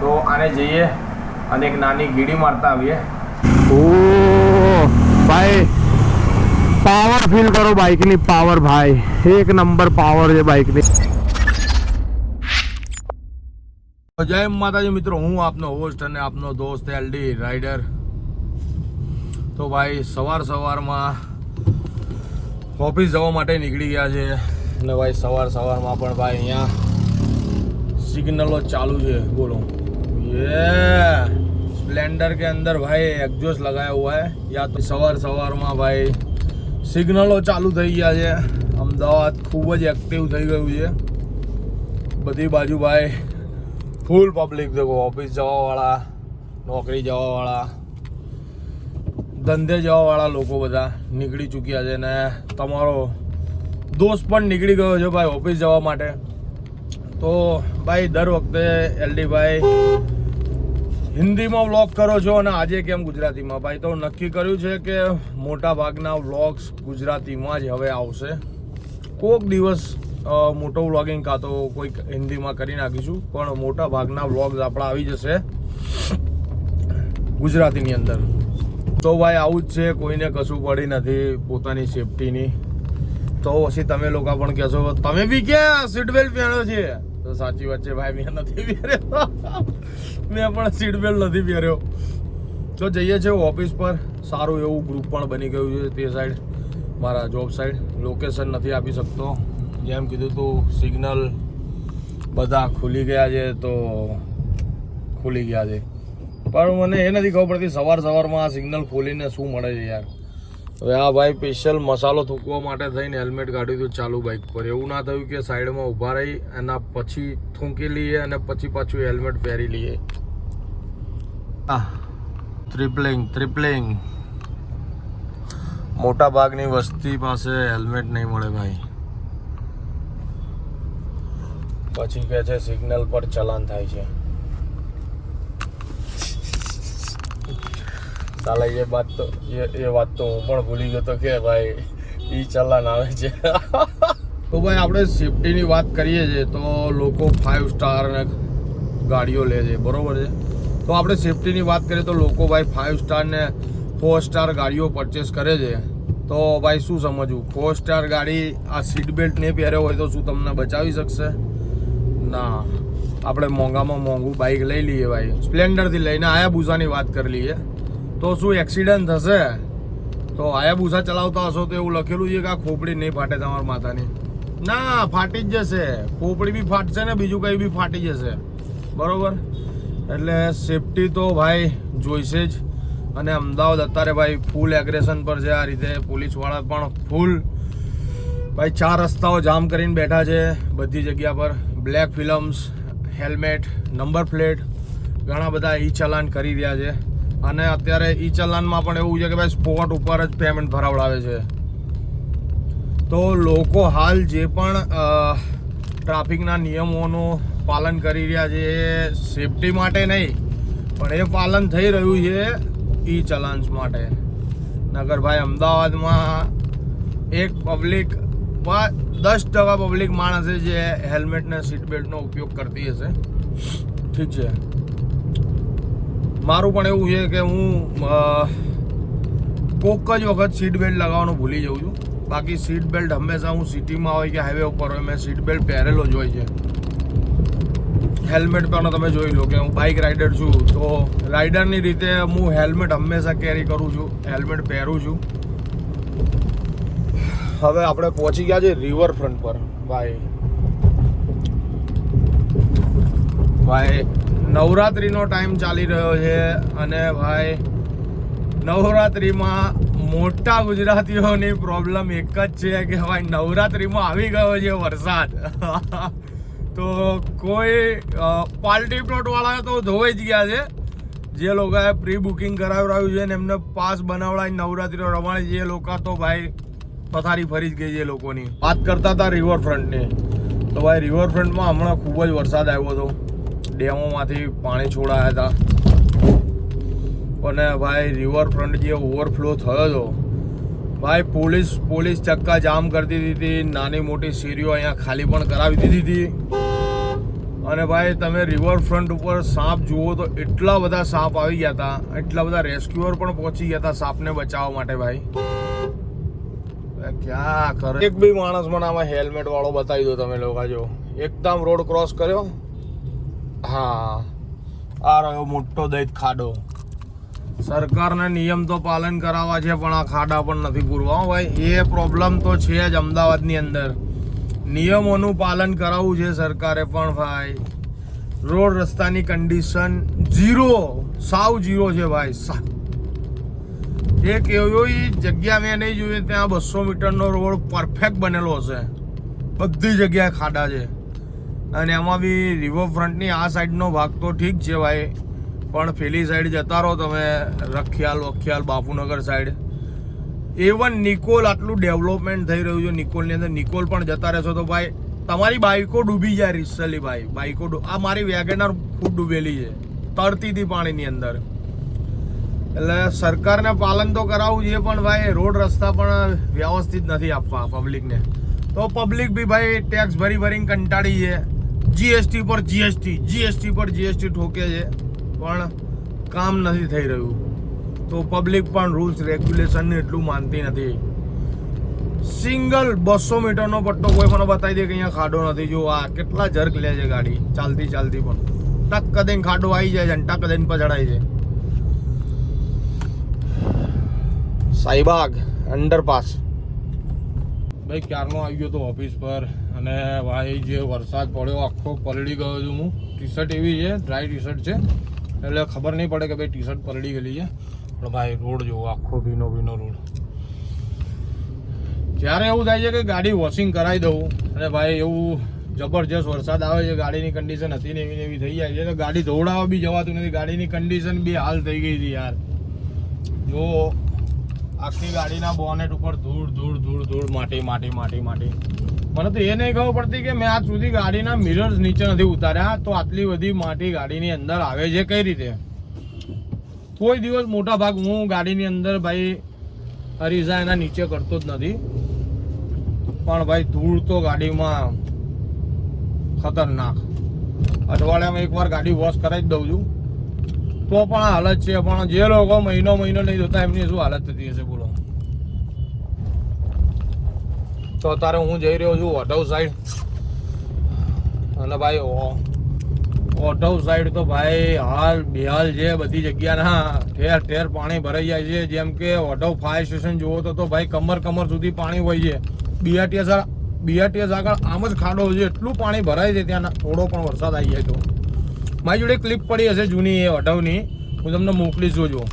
તો આને જઈએ અને એક નાની ગીડી મારતા આવીએ. ઓ ભાઈ પાવર ફીલ કરો બાઇકની પાવર ભાઈ. એક નંબર પાવર છે બાઇકની જય માતાજી મિત્રો હું આપનો હોસ્ટ અને આપનો દોસ્ત એલડી રાઈડર તો ભાઈ સવાર સવારમાં ઓફિસ જવા માટે નીકળી ગયા છે. અને ભાઈ સવાર સવારમાં પણ ભાઈ અહીંયા સિગ્નલો ચાલુ છે બોલો ये स्प्लेंडर के अंदर भाई एग्जॉस्ट लगाया हुआ है या तो સવાર સવારમાં ભાઈ સિગ્નલો ચાલુ થઈ ગયા છે અમદાવાદ ખૂબ જ એક્ટિવ થઈ ગયું છે બધી બાજુ ભાઈ ફૂલ પબ્લિક દેખો ઓફિસ જવાવાળા નોકરી જવાવાળા ધંધે જવાવાળા લોકો બધા નીકળી ચૂક્યા છે ને તમારો દોસ્ત પણ નીકળી ગયો છે ભાઈ ઓફિસ જવા માટે તો ભાઈ, દર વખતે એલડી ભાઈ, હિન્દીમાં વ્લોગ કરો છો અને આજે કેમ ગુજરાતીમાં? ભાઈ, તો નક્કી કર્યું છે કે મોટા ભાગના વ્લોગ્સ ગુજરાતીમાં જ હવે આવશે. કોઈક દિવસ મોટો વ્લોગિંગ કાં તો કોઈક હિન્દીમાં કરી નાખીશું, પણ મોટા ભાગના વ્લોગ્સ આપણા આવી જશે ગુજરાતીની અંદર. તો ભાઈ, આવું જ છે, કોઈને કશું પડી નથી પોતાની સેફટીની તો પછી તમે લોકો પણ કહેશો, તમે બી ક્યાં સીટ બેલ્ટ પહેર્યો છે? તો સાચી વાત છે ભાઈ, મેં નથી પહેર્યો. મેં પણ સીટ બેલ્ટ નથી પહેર્યો. તો જઈએ છીએ ઓફિસ પર. સારું એવું ગ્રુપ પણ બની ગયું છે તે સાઈડ મારા જોબ સાઈડ લોકેશન નથી આપી શકતો. જેમ કીધું તું સિગ્નલ બધા ખુલી ગયા છે તો ખુલી ગયા છે. પણ મને એ નથી ખબર પડતી, સવાર સવારમાં આ સિગ્નલ ખોલીને શું મળે છે યાર. હવે આ ભાઈ સ્પેશિયલ મસાલો થૂંકવા માટે થઈને હેલ્મેટ કાઢ્યું હતું ચાલુ બાઇક પર. એવું ના થયું કે સાઈડમાં ઊભા રહી એના પછી થૂંકી લઈએ અને પછી પાછું હેલ્મેટ પહેરી લઈએ. આ ટ્રિપલિંગ ટ્રિપલિંગ મોટા ભાગની વસ્તી પાસે હેલ્મેટ નહીં મળે ભાઈ. પછી કહે છે સિગ્નલ પર ચલાન થાય છે. સાલા, એ વાત તો એ એ વાત તો હું પણ ભૂલી ગયો તો કે ભાઈ, ઈ ચલાન આવે છે. તો ભાઈ, આપણે સેફટીની વાત કરીએ છીએ, તો લોકો ફાઇવ સ્ટાર ને ગાડીઓ લે છે, બરોબર છે? તો આપણે સેફટીની વાત કરીએ, તો લોકો ભાઈ ફાઇવ સ્ટાર ને ફોર સ્ટાર ગાડીઓ પરચેસ કરે છે. તો ભાઈ, શું સમજવું? ફોર સ્ટાર ગાડી આ સીટ બેલ્ટ નહીં પહેર્યો હોય તો શું તમને બચાવી શકશે? ના. આપણે મોંઘામાં મોંઘું બાઇક લઈ લઈએ ભાઈ. સ્પ્લેન્ડરથી લઈને આયા ભૂસાની વાત કરી લઈએ. તો શું એક્સિડન્ટ થશે? તો આયાબુસા ચલાવતા હશો તો એવું લખેલું છે કે આ ખોપડી નહીં ફાટે તમારા માથાની ના, ફાટી જ જશે. ખોપડી બી ફાટશે ને બીજું કંઈ બી ફાટી જશે. બરાબર? એટલે સેફટી તો ભાઈ જોઈશે જ. અને અમદાવાદ અત્યારે ભાઈ ફૂલ એગ્રેશન પર છે આ રીતે. પોલીસવાળા પણ ફૂલ ભાઈ ચાર રસ્તાઓ જામ કરીને બેઠા છે બધી જગ્યા પર. Black films helmet number plate ઘણા બધા ઈ ચલાન કરી રહ્યા છે. અને અત્યારે ઈ ચલાનમાં પણ એવું છે કે ભાઈ સ્પોટ ઉપર જ પેમેન્ટ ભરાવડાવે છે. તો લોકો હાલ જે પણ ટ્રાફિકના નિયમોનું પાલન કરી રહ્યા છે એ સેફટી માટે નહીં, પણ એ પાલન થઈ રહ્યું છે ઈ ચલાન્સ માટે. નગર ભાઈ અમદાવાદમાં એક પબ્લિક દસ ટકા પબ્લિક માણસે જે હેલ્મેટ ને સીટ બેલ્ટનો ઉપયોગ કરતી હશે. ઠીક છે. મારું પણ એવું છે કે હું કોક જ વખત સીટ બેલ્ટ લગાવવાનું ભૂલી જાઉં છું. બાકી સીટ બેલ્ટ હંમેશા હું સિટીમાં હોય કે હાઈવે ઉપર હોય, મેં સીટ બેલ્ટ પહેરેલો જ હોય છે. હેલ્મેટ પણ તમે જોઈ લો કે હું બાઇક રાઇડર છું, તો રાઇડરની રીતે હું હેલ્મેટ હંમેશા કેરી કરું છું હેલ્મેટ પહેરું છું. હવે આપણે પહોંચી ગયા છે રિવરફ્રન્ટ પર. ભાઈ. ભાઈ નવરાત્રિનો ટાઈમ ચાલી રહ્યો છે અને ભાઈ, નવરાત્રિમાં મોટા ગુજરાતીઓની પ્રોબ્લેમ એક જ છે કે ભાઈ, નવરાત્રિમાં આવી ગયો છે વરસાદ. તો કોઈ પાર્ટી પ્લોટવાળા તો ધોવાઈ જ ગયા છે. જે લોકોએ પ્રી બુકિંગ કરાવડાવ્યું છે ને એમને પાસ બનાવડાવી નવરાત્રિઓ રમાડી જે લોકો તો ભાઈ, પથારી ફરી જ ગઈ છે લોકોની. વાત કરતા હતા રિવરફ્રન્ટની તો ભાઈ રિવરફ્રન્ટમાં હમણાં ખૂબ જ વરસાદ આવ્યો હતો. ડેમોમાંથી પાણી છોડાયા હતા. અને ભાઈ રિવરફ્રન્ટ જે ઓવરફ્લો થયો હતો, ભાઈ, પોલીસ પોલીસ ચક્કા જામ કરતી હતી નાની મોટી શેરીઓ અહીંયા ખાલી પણ કરાવી દીધી હતી. અને ભાઈ, તમે રિવરફ્રન્ટ ઉપર સાપ જુઓ તો એટલા બધા સાપ આવી ગયા હતા. એટલા બધા રેસ્ક્યુઅર પણ પહોંચી ગયા હતા સાપને બચાવવા માટે, ભાઈ. ક્યાં કરે? એક બી માણસ મને આમાં હેલ્મેટ વાળો બતાવી દો તમે લોકો જો. એકદમ રોડ ક્રોસ કર્યો. હા. આ રહ્યો મોટો દૈત ખાડો. સરકારને નિયમ તો પાલન કરાવવા છે, પણ આ ખાડા પણ નથી પૂરવા. ભાઈ, એ પ્રોબ્લેમ તો છે જ અમદાવાદની અંદર. નિયમોનું પાલન કરાવવું છે સરકારે પણ ભાઈ. રોડ રસ્તાની કન્ડિશન ઝીરો સાવ ઝીરો છે ભાઈ એક એવી જગ્યા મેં નહીં જોઈ, ત્યાં બસો મીટરનો રોડ પરફેક્ટ બનેલો હશે. બધી જગ્યાએ ખાડા છે. અને એમાં બી રિવરફ્રન્ટની આ સાઈડનો ભાગ તો ઠીક છે ભાઈ. પણ પેલી સાઈડ જતા રહો તમે, રખિયાલ, વખિયાલ, બાપુનગર સાઈડ એવન નિકોલ આટલું ડેવલપમેન્ટ થઈ રહ્યું છે, નિકોલની અંદર. નિકોલ પણ જતા રહેશો તો ભાઈ, તમારી બાઈકો ડૂબી જાય રિસલી ભાઈ. બાઈકો આ મારી વેગેનર ખૂબ ડૂબેલી છે તરતી હતી પાણીની અંદર. એટલે સરકારને પાલન તો કરાવવું જોઈએ, પણ ભાઈ, રોડ રસ્તા પણ વ્યવસ્થિત નથી આપવા પબ્લિકને તો પબ્લિક બી ભાઈ ટેક્સ ભરી ભરીને કંટાળી છે જીએસટી પર જીએસટી જીએસટી પર જીએસટી ઠોકે છે. પણ કામ નથી થઈ રહ્યું. તો પબ્લિક પણ રૂલ્સ રેગ્યુલેશનને એટલું માનતી નથી. સિંગલ બસો મીટરનો પટ્ટો કોઈ મને બતાવી દે કે અહીંયા ખાડો નથી. જો આ કેટલા જર્ક લે છે ગાડી. ચાલતી ચાલતી પણ. ટક કદીને ખાડો આવી જાય છે અને ટક કદીને પછડાય છે. સાઈબાગ અંડરપાસ ભાઈ, ક્યારનો આવી ગયો તો ઓફિસ પર? અને ભાઈ જે વરસાદ પડ્યો, આખો પલળી ગયો છું હું. ટી શર્ટ એવી છે ડ્રાય ટી શર્ટ છે. એટલે ખબર નહીં પડે કે ભાઈ ટી શર્ટ પલળી ગયેલી છે. પણ ભાઈ રોડ જુઓ, આખો ભીનો ભીનો રોડ. જ્યારે એવું થાય છે કે ગાડી વોશિંગ કરાવી દઉં, અને ભાઈ એવું જબરજસ્ત વરસાદ આવે છે, ગાડીની કન્ડિશન હતી ને એવી ને એવી થઈ જાય છે, તો ગાડી ધોવડાવવા બી જવાતું નથી. ગાડીની કન્ડિશન બી હાલ થઈ ગઈ હતી યાર. જો આખી ગાડીના બોનેટ ઉપર ધૂળ ધૂળ ધૂળ ધૂળ, માટી માટી માટી માટી. મને તો એ નહીં ખબર પડતી કે મેં આજ સુધી ગાડીના મિરર્સ નીચે નથી ઉતાર્યા. તો આટલી બધી માટી ગાડીની અંદર આવે છે કઈ રીતે? કોઈ દિવસ મોટા ભાગ હું ગાડીની અંદર ભાઈ અરીઝા એના નીચે કરતો જ નથી. પણ ભાઈ ધૂળ તો ગાડીમાં ખતરનાક. અઠવાડિયામાં એકવાર ગાડી વોશ કરાવી જ દઉં છું. તો પણ હાલત છે, પણ જે લોકો મહિનો મહિનો નહીં જોતા, એમની શું હાલત થતી હશે, બોલો. તો અત્યારે હું જઈ રહ્યો છું ઓઢવ સાઈડ અને ભાઈ ઓઢવ સાઈડ તો ભાઈ હાલ બેહાલ છે બધી જગ્યાના. ઠેર ઠેર પાણી ભરાઈ જાય છે. જેમ કે ઓઢવ ફાયર સ્ટેશન જુઓ તો તો ભાઈ કમર કમર સુધી પાણી હોય છે. બીઆરટીએસ બીઆરટીએસ આગળ આમ જ ખાડો છે. એટલું પાણી ભરાય છે ત્યાં થોડો પણ વરસાદ આવી જાય તો. મારી જોડે ક્લિપ પડી હશે જૂની એ અઢવની હું તમને મોકલી જોજો.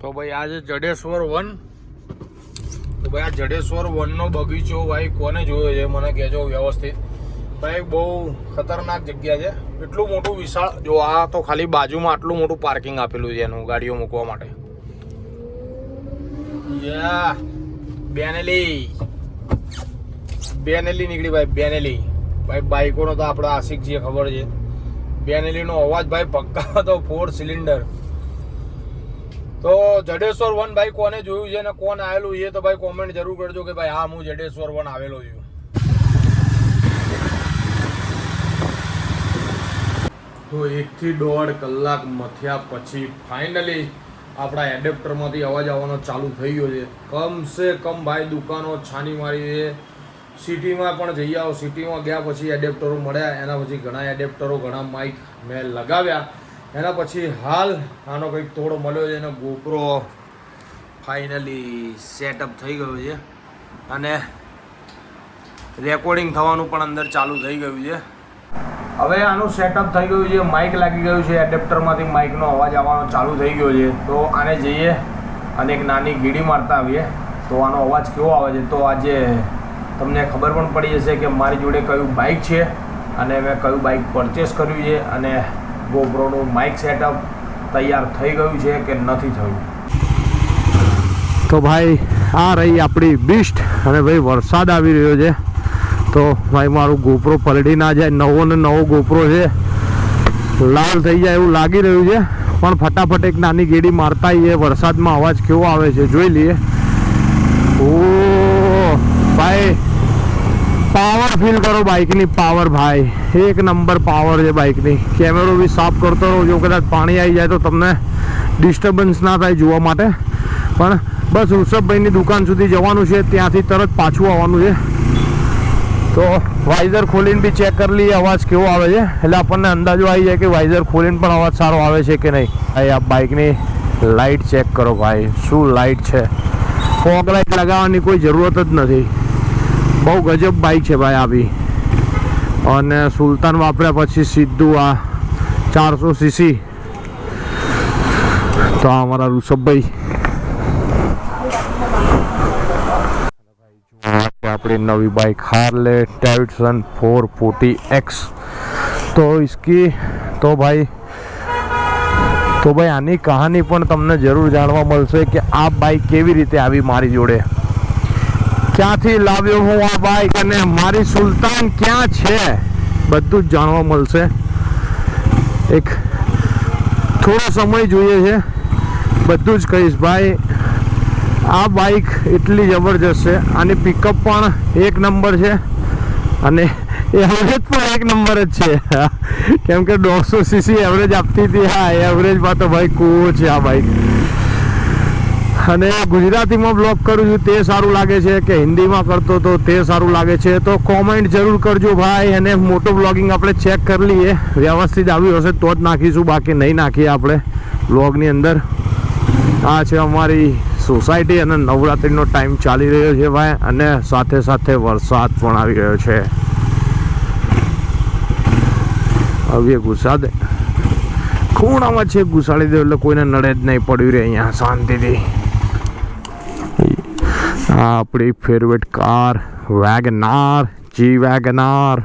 તો ભાઈ આજે જડેશ્વર વન. તો ભાઈ આ જડેશ્વર વનનો બગીચો ભાઈ કોને જોયો છે મને કહેજો વ્યવસ્થિત. ભાઈ બહુ ખતરનાક જગ્યા છે. એટલું મોટું વિશાળ જો આ તો ખાલી બાજુમાં આટલું મોટું પાર્કિંગ આપેલું છે એનું ગાડીઓ મૂકવા માટે. બેનેલી. બેનેલી નીકળી ભાઈ, બેનેલી. ભાઈ, બાઈકોનો તો આપણે આશિક છીએ ખબર છે. બેનેલીનો અવાજ ભાઈ પક્કા હતો ફોર સિલિન્ડર તો જડેશ્વર વન ભાઈ કોને જોયું છે અને કોણ આવેલું એ તો ભાઈ કોમેન્ટ જરૂર કરજો કે ભાઈ હા, હું જડેશ્વર વન આવેલો છું. તો એકથી દોઢ કલાક મથ્યા પછી ફાઇનલી આપણા એડેપ્ટરમાંથી અવાજ આવવાનો ચાલુ થઈ ગયો છે. કમસે કમ ભાઈ દુકાનો છાની મારી છે. સિટીમાં પણ જઈ આવો. સિટીમાં ગયા પછી એડેપ્ટરો મળ્યા. એના પછી ઘણા એડેપ્ટરો, ઘણા માઇક મેં લગાવ્યા. એના પછી હાલ આનો કંઈક તોડ મળ્યો છે અને ગોપરો ફાઇનલી સેટઅપ થઈ ગયો છે. અને રેકોર્ડિંગ થવાનું પણ અંદર ચાલુ થઈ ગયું છે. હવે આનું સેટઅપ થઈ ગયું છે માઇક લાગી ગયું છે એડેપ્ટરમાંથી માઇકનો અવાજ આવવાનો ચાલુ થઈ ગયો છે. તો આને જઈએ અને એક નાની ગીડી મારતા આવીએ. તો આનો અવાજ કેવો આવે છે? તો આજે તમને ખબર પણ પડી જશે કે મારી જોડે કયું બાઇક છે અને મેં કયું બાઇક પરચેસ કર્યું છે અને ગોપ્રોનું માઇક સેટઅપ તૈયાર થઈ ગયું છે કે નથી થયું. તો ભાઈ, આ રહી આપણી બીસ્ટ અને ભાઈ વરસાદ આવી રહ્યો છે. તો ભાઈ, મારું ગોપરો પલળી ના જાય. નવો ને નવો ગોપરો છે. લાલ થઈ જાય એવું લાગી રહ્યું છે. પણ ફટાફટ એક નાની ગેડી મારતા આવીએ. વરસાદમાં અવાજ કેવો આવે છે જોઈ લઈએ. ઓ, ભાઈ પાવર ફીલ કરો બાઇકની પાવર ભાઈ. એક નંબર પાવર છે બાઇકની કેમેરો બી સાફ કરતો જો કદાચ પાણી આવી જાય તો તમને ડિસ્ટર્બન્સ ના થાય જોવા માટે. પણ બસ ઋષભભાઈની દુકાન સુધી જવાનું છે. ત્યાંથી તરત પાછું આવવાનું છે. તો વાઇઝર ખોલીને બી ચેક કરી લઈએ, અવાજ કેવો આવે છે. એટલે આપણને અંદાજો આવી જાય કે વાઇઝર ખોલીને પણ અવાજ સારો આવે છે કે નહીં. ભાઈ, આ બાઇકની લાઇટ ચેક કરો ભાઈ. શું લાઇટ છે? ફોગ લાઇટ લગાવવાની કોઈ જરૂરત જ નથી. બહુ ગજબ બાઇક છે ભાઈ આવી. અને સુલતાન વાપર્યા પછી સીધું આ ચારસો સીસી. તો આ અમારા ઋષભભાઈ આપણી नवी बाइक हार्ले डेविडसन 440 एक्स तो इसकी तो भाई તો ભાઈ આની કહાની પણ તમને જરૂર જાણવા મળશે કે આ બાઇક કેવી રીતે આવી મારી જોડે ક્યાંથી લાવ્યો હું આ બાઇક અને મારી સુલતાન ક્યાં છે બધું જ જાણવા મળશે એક થોડો સમય જોઈએ છે બધું જ કહીશ ભાઈ આ બાઇક એટલી જબરજસ્ત છે. આની પિકઅપ પણ એક નંબર છે. અને એવરેજ પણ એક નંબર જ છે. કેમ કે દોઢસો સીસી એવરેજ આપતી હતી. હા એવરેજમાં તો ભાઈ કૂવો છે આ બાઇક અને ગુજરાતીમાં બ્લોગ કરું છું, તે સારું લાગે છે કે હિન્દીમાં કરતો તો તે સારું લાગે છે. તો કોમેન્ટ જરૂર કરજો ભાઈ, અને મોટો બ્લોગિંગ આપણે ચેક કરી લઈએ. વ્યવસ્થિત આવ્યું હશે તો જ નાખીશું, બાકી નહીં નાખીએ આપણે બ્લોગની અંદર. આ છે અમારી સોસાયટી અને નવરાત્રિનો ટાઈમ ચાલી રહ્યો છે ભાઈ, અને સાથે સાથે વરસાદ પણ આવી રહ્યો છે. હવે ગુસાદ. ખૂણામાં છે ઘુસાડી દે એટલે કોઈને નડે જ નહીં પડ્યું રહે અહીંયા શાંતિથી. આપણી favourite car WagonR ji WagonR